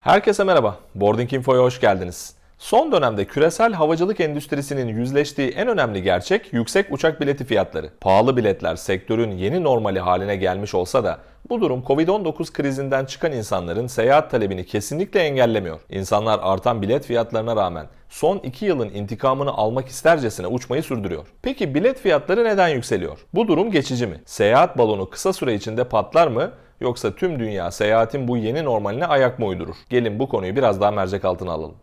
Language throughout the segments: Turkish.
Herkese merhaba. Boarding Info'ya hoş geldiniz. Son dönemde küresel havacılık endüstrisinin yüzleştiği en önemli gerçek yüksek uçak bileti fiyatları. Pahalı biletler sektörün yeni normali haline gelmiş olsa da bu durum Covid-19 krizinden çıkan insanların seyahat talebini kesinlikle engellemiyor. İnsanlar artan bilet fiyatlarına rağmen son 2 yılın intikamını almak istercesine uçmayı sürdürüyor. Peki bilet fiyatları neden yükseliyor? Bu durum geçici mi? Seyahat balonu kısa süre içinde patlar mı? Yoksa tüm dünya seyahatin bu yeni normaline ayak mı uydurur? Gelin bu konuyu biraz daha mercek altına alalım.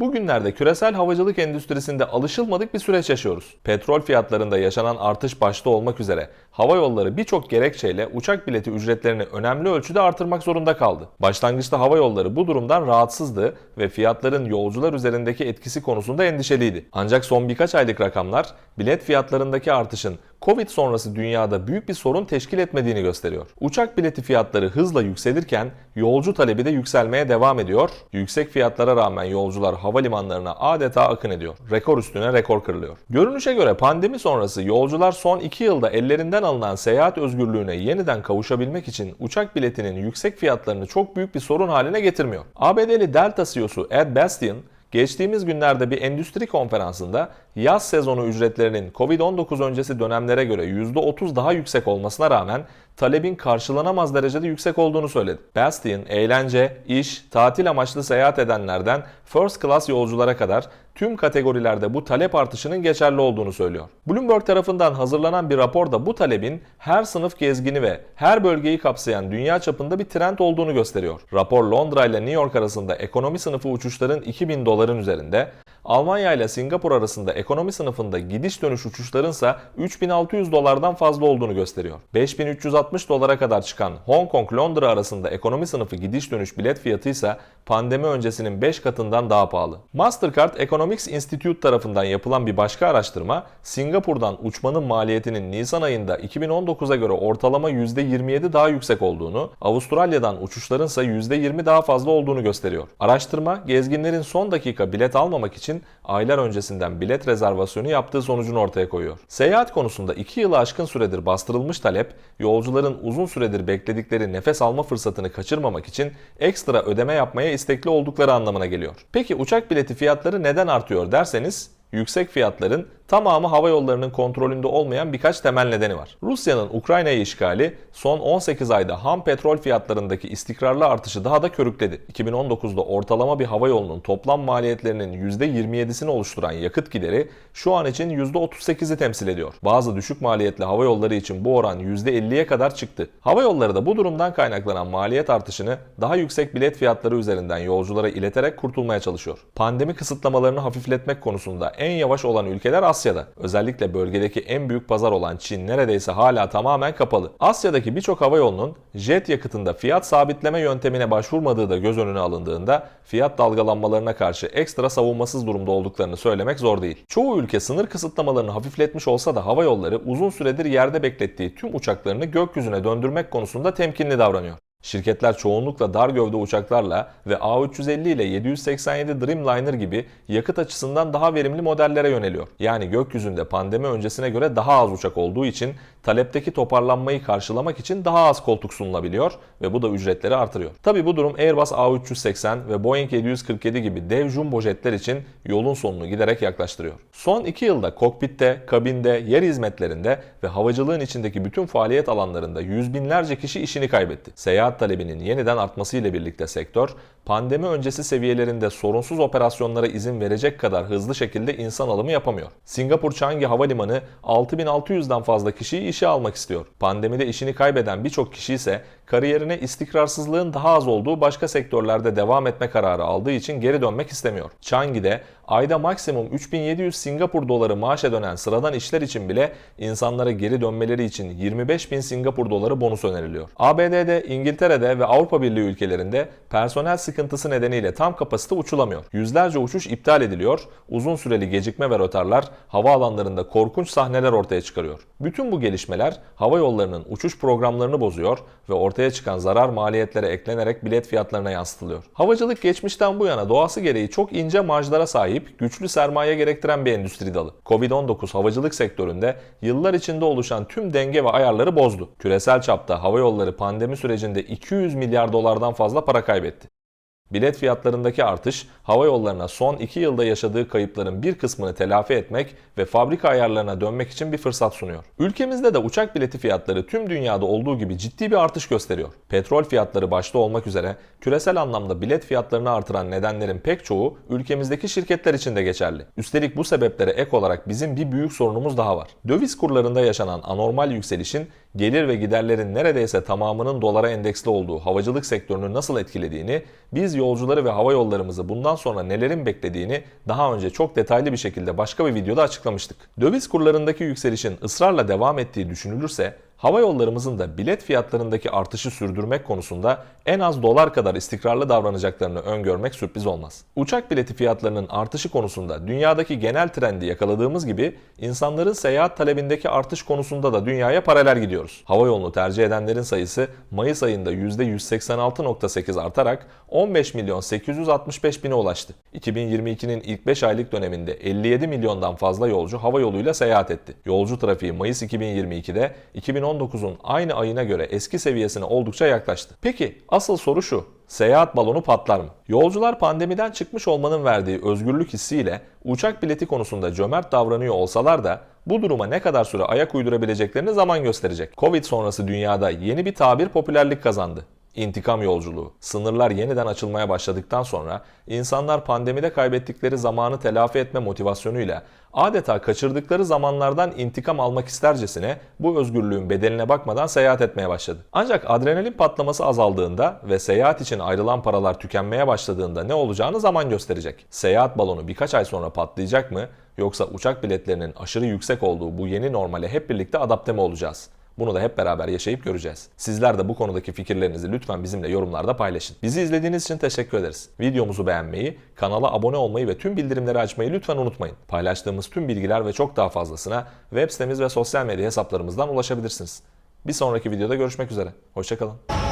Bugünlerde küresel havacılık endüstrisinde alışılmadık bir süreç yaşıyoruz. Petrol fiyatlarında yaşanan artış başta olmak üzere hava yolları birçok gerekçeyle uçak bileti ücretlerini önemli ölçüde artırmak zorunda kaldı. Başlangıçta hava yolları bu durumdan rahatsızdı ve fiyatların yolcular üzerindeki etkisi konusunda endişeliydi. Ancak son birkaç aylık rakamlar bilet fiyatlarındaki artışın Covid sonrası dünyada büyük bir sorun teşkil etmediğini gösteriyor. Uçak bileti fiyatları hızla yükselirken yolcu talebi de yükselmeye devam ediyor. Yüksek fiyatlara rağmen yolcular havalimanlarına adeta akın ediyor. Rekor üstüne rekor kırılıyor. Görünüşe göre pandemi sonrası yolcular son 2 yılda ellerinden alınan seyahat özgürlüğüne yeniden kavuşabilmek için uçak biletinin yüksek fiyatlarını çok büyük bir sorun haline getirmiyor. ABD'li Delta CEO'su Ed Bastian Geçtiğimiz günlerde bir endüstri konferansında yaz sezonu ücretlerinin Covid-19 öncesi dönemlere göre %30 daha yüksek olmasına rağmen talebin karşılanamaz derecede yüksek olduğunu söyledi. Bastian, eğlence, iş, tatil amaçlı seyahat edenlerden first class yolculara kadar tüm kategorilerde bu talep artışının geçerli olduğunu söylüyor. Bloomberg tarafından hazırlanan bir raporda bu talebin her sınıf gezgini ve her bölgeyi kapsayan dünya çapında bir trend olduğunu gösteriyor. Rapor Londra ile New York arasında ekonomi sınıfı uçuşların 2000 doların üzerinde, Almanya ile Singapur arasında ekonomi sınıfında gidiş dönüş uçuşların ise 3600 dolardan fazla olduğunu gösteriyor. 5360 dolara kadar çıkan Hong Kong Londra arasında ekonomi sınıfı gidiş dönüş bilet fiyatı ise pandemi öncesinin 5 katından daha pahalı. Mastercard Economics Institute tarafından yapılan bir başka araştırma, Singapur'dan uçmanın maliyetinin Nisan ayında 2019'a göre ortalama %27 daha yüksek olduğunu, Avustralya'dan uçuşların ise %20 daha fazla olduğunu gösteriyor. Araştırma, gezginlerin son dakika bilet almamak için aylar öncesinden bilet rezervasyonu yaptığı sonucunu ortaya koyuyor. Seyahat konusunda 2 yılı aşkın süredir bastırılmış talep, yolcuların uzun süredir bekledikleri nefes alma fırsatını kaçırmamak için ekstra ödeme yapmaya istekli oldukları anlamına geliyor. Peki uçak bileti fiyatları neden artıyor derseniz yüksek fiyatların tamamı hava yollarının kontrolünde olmayan birkaç temel nedeni var. Rusya'nın Ukrayna'yı işgali son 18 ayda ham petrol fiyatlarındaki istikrarlı artışı daha da körükledi. 2019'da ortalama bir hava yolunun toplam maliyetlerinin %27'sini oluşturan yakıt gideri şu an için %38'i temsil ediyor. Bazı düşük maliyetli hava yolları için bu oran %50'ye kadar çıktı. Hava yolları da bu durumdan kaynaklanan maliyet artışını daha yüksek bilet fiyatları üzerinden yolculara ileterek kurtulmaya çalışıyor. Pandemi kısıtlamalarını hafifletmek konusunda en yavaş olan ülkeler Asya'da. Özellikle bölgedeki en büyük pazar olan Çin neredeyse hala tamamen kapalı. Asya'daki birçok hava yolunun jet yakıtında fiyat sabitleme yöntemine başvurmadığı da göz önüne alındığında fiyat dalgalanmalarına karşı ekstra savunmasız durumda olduklarını söylemek zor değil. Çoğu ülke sınır kısıtlamalarını hafifletmiş olsa da hava yolları uzun süredir yerde beklettiği tüm uçaklarını gökyüzüne döndürmek konusunda temkinli davranıyor. Şirketler çoğunlukla dar gövde uçaklarla ve A350 ile 787 Dreamliner gibi yakıt açısından daha verimli modellere yöneliyor. Yani gökyüzünde pandemi öncesine göre daha az uçak olduğu için talepteki toparlanmayı karşılamak için daha az koltuk sunulabiliyor ve bu da ücretleri artırıyor. Tabi bu durum Airbus A380 ve Boeing 747 gibi dev jumbo jetler için yolun sonunu giderek yaklaştırıyor. Son 2 yılda kokpitte, kabinde, yer hizmetlerinde ve havacılığın içindeki bütün faaliyet alanlarında yüz binlerce kişi işini kaybetti. Seyahat talebinin yeniden artmasıyla birlikte sektör, pandemi öncesi seviyelerinde sorunsuz operasyonlara izin verecek kadar hızlı şekilde insan alımı yapamıyor. Singapur Changi Havalimanı 6600'den fazla kişiyi işe almak istiyor. Pandemide işini kaybeden birçok kişi ise kariyerine istikrarsızlığın daha az olduğu başka sektörlerde devam etme kararı aldığı için geri dönmek istemiyor. Changi'de ayda maksimum 3700 Singapur doları maaşa dönen sıradan işler için bile insanlara geri dönmeleri için 25 bin Singapur doları bonus öneriliyor. ABD'de, İngiltere'de ve Avrupa Birliği ülkelerinde personel sıkıntısı nedeniyle tam kapasite uçulamıyor. Yüzlerce uçuş iptal ediliyor, uzun süreli gecikme ve rötarlar havaalanlarında korkunç sahneler ortaya çıkarıyor. Bütün bu gelişmeler hava yollarının uçuş programlarını bozuyor ve ortaya ortaya çıkan zarar maliyetlere eklenerek bilet fiyatlarına yansıtılıyor. Havacılık geçmişten bu yana doğası gereği çok ince marjlara sahip, güçlü sermaye gerektiren bir endüstri dalı. Covid-19 havacılık sektöründe yıllar içinde oluşan tüm denge ve ayarları bozdu. Küresel çapta hava yolları pandemi sürecinde 200 milyar dolardan fazla para kaybetti. Bilet fiyatlarındaki artış, hava yollarına son 2 yılda yaşadığı kayıpların bir kısmını telafi etmek ve fabrika ayarlarına dönmek için bir fırsat sunuyor. Ülkemizde de uçak bileti fiyatları tüm dünyada olduğu gibi ciddi bir artış gösteriyor. Petrol fiyatları başta olmak üzere küresel anlamda bilet fiyatlarını artıran nedenlerin pek çoğu ülkemizdeki şirketler için de geçerli. Üstelik bu sebeplere ek olarak bizim bir büyük sorunumuz daha var. Döviz kurlarında yaşanan anormal yükselişin gelir ve giderlerin neredeyse tamamının dolara endeksli olduğu havacılık sektörünü nasıl etkilediğini, biz yolcuları ve hava yollarımızı bundan sonra nelerin beklediğini daha önce çok detaylı bir şekilde başka bir videoda açıklamıştık. Döviz kurlarındaki yükselişin ısrarla devam ettiği düşünülürse hava yollarımızın da bilet fiyatlarındaki artışı sürdürmek konusunda en az dolar kadar istikrarlı davranacaklarını öngörmek sürpriz olmaz. Uçak bileti fiyatlarının artışı konusunda dünyadaki genel trendi yakaladığımız gibi insanların seyahat talebindeki artış konusunda da dünyaya paralel gidiyoruz. Hava yolunu tercih edenlerin sayısı Mayıs ayında %186.8 artarak 15 milyon 865 bine ulaştı. 2022'nin ilk 5 aylık döneminde 57 milyondan fazla yolcu hava yoluyla seyahat etti. Yolcu trafiği Mayıs 2022'de 2019'un aynı ayına göre eski seviyesine oldukça yaklaştı. Peki asıl soru şu. Seyahat balonu patlar mı? Yolcular pandemiden çıkmış olmanın verdiği özgürlük hissiyle uçak bileti konusunda cömert davranıyor olsalar da bu duruma ne kadar süre ayak uydurabileceklerini zaman gösterecek. Covid sonrası dünyada yeni bir tabir popülerlik kazandı. İntikam yolculuğu. Sınırlar yeniden açılmaya başladıktan sonra insanlar pandemide kaybettikleri zamanı telafi etme motivasyonuyla adeta kaçırdıkları zamanlardan intikam almak istercesine bu özgürlüğün bedeline bakmadan seyahat etmeye başladı. Ancak adrenalin patlaması azaldığında ve seyahat için ayrılan paralar tükenmeye başladığında ne olacağını zaman gösterecek. Seyahat balonu birkaç ay sonra patlayacak mı yoksa uçak biletlerinin aşırı yüksek olduğu bu yeni normale hep birlikte adapte mi olacağız? Bunu da hep beraber yaşayıp göreceğiz. Sizler de bu konudaki fikirlerinizi lütfen bizimle yorumlarda paylaşın. Bizi izlediğiniz için teşekkür ederiz. Videomuzu beğenmeyi, kanala abone olmayı ve tüm bildirimleri açmayı lütfen unutmayın. Paylaştığımız tüm bilgiler ve çok daha fazlasına web sitemiz ve sosyal medya hesaplarımızdan ulaşabilirsiniz. Bir sonraki videoda görüşmek üzere. Hoşçakalın.